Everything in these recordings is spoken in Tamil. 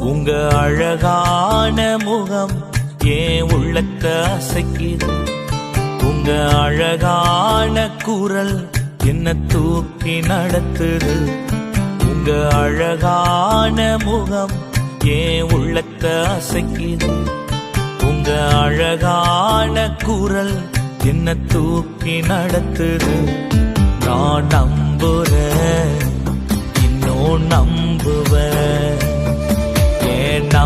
உங்க அழகான முகம் ஏன் உள்ளத்தை அசைக்குது? உங்க அழகான குரல் என்ன தூக்கி நடத்துது? உங்க அழகான முகம் ஏன் உள்ளத்தை அசைக்குது? உங்க அழகான குரல் என்ன தூக்கி நடத்துது? நான்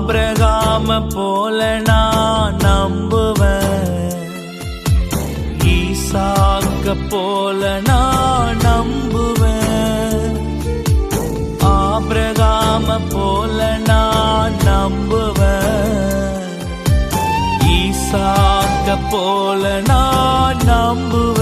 ஆபிரகாம போல நான் நம்புவேன். ஈசாக்க போல நான் நம்புவேன். ஆபிரகாம போல நான் நம்புவேன். ஈசாக்க போல நான் நம்புவேன்.